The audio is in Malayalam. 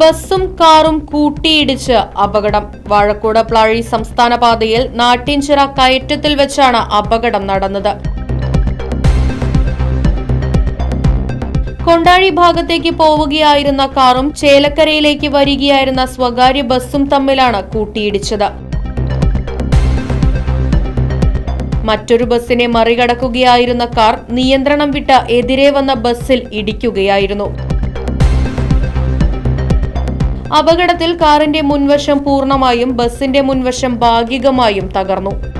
ബസ്സും കാറും കൂട്ടിയിടിച്ച് അപകടം. വാഴക്കോട് പ്ലാഴി സംസ്ഥാന പാതയിൽ നാട്ടിൻചിറ കയറ്റത്തിൽ വെച്ചാണ് അപകടം നടന്നത്. കൊണ്ടാഴി ഭാഗത്തേക്ക് പോവുകയായിരുന്ന കാറും ചേലക്കരയിലേക്ക് വരികയായിരുന്ന സ്വകാര്യ ബസ്സും തമ്മിലാണ് കൂട്ടിയിടിച്ചത്. മറ്റൊരു ബസ്സിനെ മറികടക്കുകയായിരുന്ന കാർ നിയന്ത്രണം വിട്ട എതിരെ വന്ന ബസ്സിൽ ഇടിക്കുകയായിരുന്നു. അപകടത്തിൽ കാറിന്റെ മുൻവശം പൂർണമായും ബസിന്റെ മുൻവശം ഭാഗികമായും തകർന്നു.